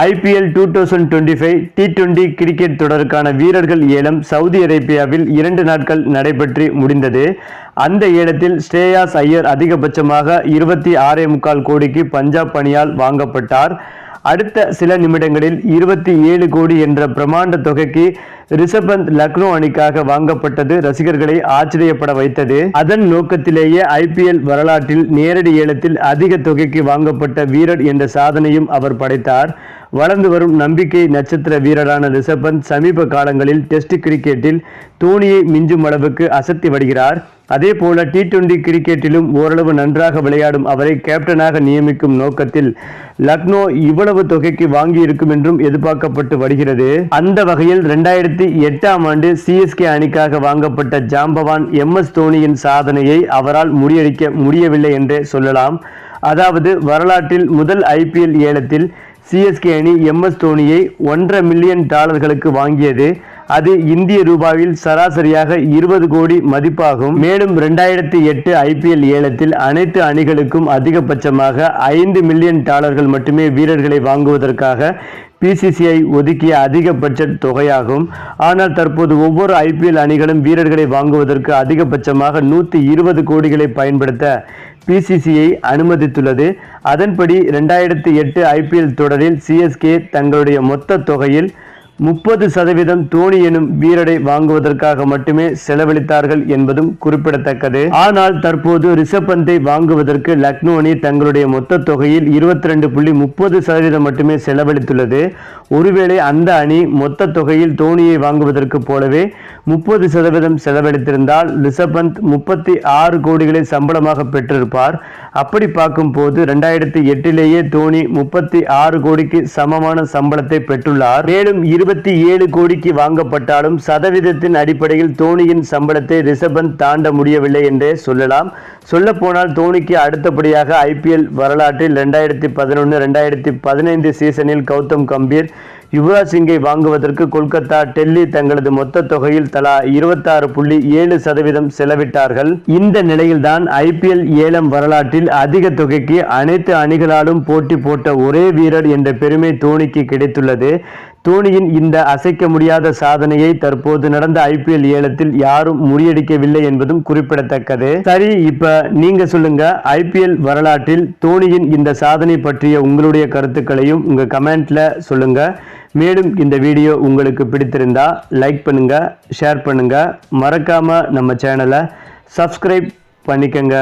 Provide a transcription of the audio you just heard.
IPL two thousand twenty five T twenty cricket தொடருக்கான வீரர்கள் ஏலம் Saudi அரேபியாவில் இரண்டு நாட்கள் நடைபெற்று முடிந்தது. அந்த ஏலத்தில் ஸ்ரேயாஸ் ஐயர் அதிகபட்சமாக இருபத்தி ஆறே முக்கால் கோடிக்கு பஞ்சாப் அணியால் வாங்கப்பட்டார். அடுத்த சில நிமிடங்களில் இருபத்தி ஏழு கோடி என்ற பிரமாண்ட தொகைக்கு ரிஷபந்த் லக்னோ அணிக்காக வாங்கப்பட்டது. ரசிகர்களை ஆச்சரியப்பட வைத்தது. அதன் நோக்கத்திலேயே ஐபிஎல் வரலாற்றில் நேரடி ஏலத்தில் அதிக தொகைக்கு வாங்கப்பட்ட வீரர் என்ற சாதனையும் அவர் படைத்தார். வளர்ந்து வரும் நம்பிக்கை நட்சத்திர வீரரான ரிஷபந்த் சமீப காலங்களில் டெஸ்ட் கிரிக்கெட்டில் தோனியை மிஞ்சும் அளவுக்கு அசத்தி வருகிறார். அதே போல டி டுவெண்டி கிரிக்கெட்டிலும் ஓரளவு நன்றாக விளையாடும் அவரை கேப்டனாக நியமிக்கும் நோக்கத்தில் லக்னோ இவ்வளவு தொகைக்கு வாங்கியிருக்கும் என்றும் எதிர்பார்க்கப்பட்டு வருகிறது. அந்த வகையில் ரெண்டாயிரத்தி எட்டாம் ஆண்டு சிஎஸ்கே அணிக்காக வாங்கப்பட்ட ஜாம்பவான் எம் எஸ் தோனியின் சாதனையை அவரால் முறியடிக்க முடியவில்லை என்றே சொல்லலாம். அதாவது வரலாற்றில் முதல் ஐபிஎல் ஏலத்தில் சிஎஸ்கே அணி எம் எஸ் தோனியை ஒன்றரை மில்லியன் டாலர்களுக்கு வாங்கியது. அது இந்திய ரூபாயில் சராசரியாக இருபது கோடி மதிப்பாகும். மேலும் இரண்டாயிரத்தி எட்டு ஐபிஎல் ஏலத்தில் அனைத்து அணிகளுக்கும் அதிகபட்சமாக ஐந்து மில்லியன் டாலர்கள் மட்டுமே வீரர்களை வாங்குவதற்காக பிசிசிஐ ஒதுக்கிய அதிகபட்ச தொகையாகும். ஆனால் தற்போது ஒவ்வொரு ஐபிஎல் அணிகளும் வீரர்களை வாங்குவதற்கு அதிகபட்சமாக நூற்றி இருபது கோடிகளை பயன்படுத்த பிசிசிஐ அனுமதித்துள்ளது. அதன்படி ரெண்டாயிரத்தி எட்டு ஐபிஎல் தொடரில் சிஎஸ்கே தங்களுடைய மொத்த தொகையில் முப்பது சதவீதம் தோனி எனும் வீரரை வாங்குவதற்காக மட்டுமே செலவழித்தார்கள் என்பதும் குறிப்பிடத்தக்கது. ஆனால் தற்போது ரிஷப் பந்தை வாங்குவதற்கு லக்னோ அணி தங்களுடைய மொத்த தொகையில் இருபத்தி ரெண்டு புள்ளி முப்பது சதவீதம் மட்டுமே செலவழித்துள்ளது. ஒருவேளை அந்த அணி மொத்த தொகையில் தோனியை வாங்குவதற்கு போலவே முப்பது சதவீதம் செலவழித்திருந்தால் ரிஷப் பந்த் முப்பத்தி ஆறு கோடிகளை சம்பளமாக பெற்றிருப்பார். அப்படி பார்க்கும் போது ரெண்டாயிரத்தி எட்டிலேயே தோனி முப்பத்தி ஆறு கோடிக்கு சமமான சம்பளத்தை பெற்றுள்ளார். மேலும் இருபத்தி ஏழு கோடிக்கு வாங்கப்பட்டாலும் சதவீதத்தின் அடிப்படையில் தோனியின் சம்பளத்தை ரிஷபந்த் தாண்ட முடியவில்லை என்றே சொல்லலாம். சொல்லப்போனால் தோனிக்கு அடுத்தபடியாக ஐபிஎல் வரலாற்றில் ரெண்டாயிரத்தி பதினொன்று ரெண்டாயிரத்தி பதினைந்து சீசனில் கௌதம் கம்பீர் யுவராஜ் சிங்கை வாங்குவதற்கு கொல்கத்தா டெல்லி தங்களது மொத்த தொகையில் தலா இருபத்தாறு புள்ளி ஏழு சதவீதம் செலவிட்டார்கள். இந்த நிலையில்தான் ஐபிஎல் ஏலம் வரலாற்றில் அதிக தொகைக்கு அனைத்து அணிகளாலும் போட்டி போட்ட ஒரே வீரர் என்ற பெருமை தோனிக்கு கிடைத்துள்ளது. தோனியின் இந்த அசைக்க முடியாத சாதனையை தற்போது நடந்த ஐபிஎல் ஏலத்தில் யாரும் முறியடிக்கவில்லை என்பதும் குறிப்பிடத்தக்கது. சரி இப்ப நீங்க சொல்லுங்க ஐபிஎல் வரலாற்றில் தோனியின் இந்த சாதனை பற்றிய உங்களுடைய கருத்துக்களையும் உங்க கமெண்ட்ல சொல்லுங்க. மேலும் இந்த வீடியோ உங்களுக்கு பிடித்திருந்தா லைக் பண்ணுங்க ஷேர் பண்ணுங்க. மறக்காம நம்ம சேனலை சப்ஸ்கிரைப் பண்ணிக்கங்க.